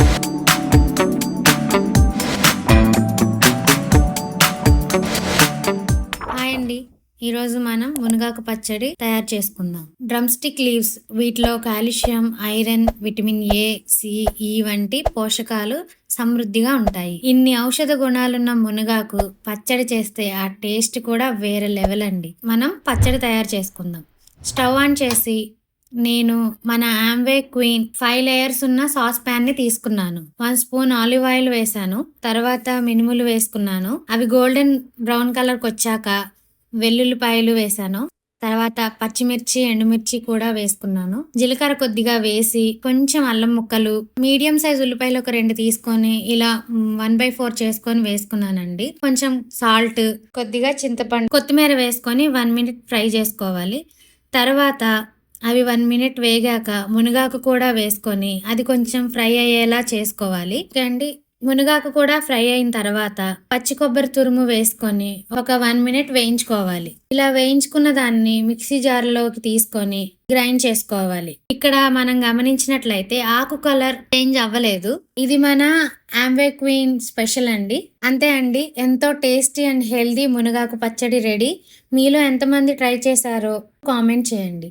Hi అండి. ఈరోజు మనం మునగాకు పచ్చడి తయారు చేసుకుందాం. డ్రమ్ స్టిక్ లీవ్స్ వీటిలో calcium iron vitamin A C E వంటి పోషకాలు సమృద్ధిగా ఉంటాయి. ఇన్ని ఔషధ గుణాలున్న మునగాకు పచ్చడి చేస్తే ఆ టేస్ట్ కూడా వేరే లెవెల్ అండి. మనం పచ్చడి తయారు చేసుకుందాం. స్టవ్ ఆన్ చేసి నేను మన ఆమ్వే క్వీన్ ఫైవ్ లేయర్స్ ఉన్న సాస్ ప్యాన్ని తీసుకున్నాను. వన్ స్పూన్ ఆలివ్ ఆయిల్ వేసాను. తర్వాత మినుములు వేసుకున్నాను. అవి గోల్డెన్ బ్రౌన్ కలర్కి వచ్చాక వెల్లుల్లిపాయలు వేసాను. తర్వాత పచ్చిమిర్చి ఎండుమిర్చి కూడా వేసుకున్నాను. జీలకర్ర కొద్దిగా వేసి కొంచెం అల్లం ముక్కలు మీడియం సైజ్ ఉల్లిపాయలు ఒక రెండు తీసుకొని ఇలా వన్ బై ఫోర్ చేసుకొని వేసుకున్నానండి. కొంచెం సాల్ట్ కొద్దిగా చింతపండు కొత్తిమీర వేసుకొని వన్ మినిట్ ఫ్రై చేసుకోవాలి. తర్వాత అవి వన్ మినిట్ వేగాక మునగాకు కూడా వేసుకొని అది కొంచెం ఫ్రై అయ్యేలా చేసుకోవాలి. అండి మునగాకు కూడా ఫ్రై అయిన తర్వాత పచ్చి కొబ్బరి తురుము వేసుకొని ఒక వన్ మినిట్ వేయించుకోవాలి. ఇలా వేయించుకున్న దాన్ని మిక్సీ జార్లోకి తీసుకొని గ్రైండ్ చేసుకోవాలి. ఇక్కడ మనం గమనించినట్లయితే ఆకు కలర్ చేంజ్ అవ్వలేదు. ఇది మన ఆంబే క్వీన్ స్పెషల్ అండి. అంతే అండి ఎంతో టేస్టీ అండ్ హెల్దీ మునగాకు పచ్చడి రెడీ. మీలో ఎంతమంది ట్రై చేశారో కామెంట్ చేయండి.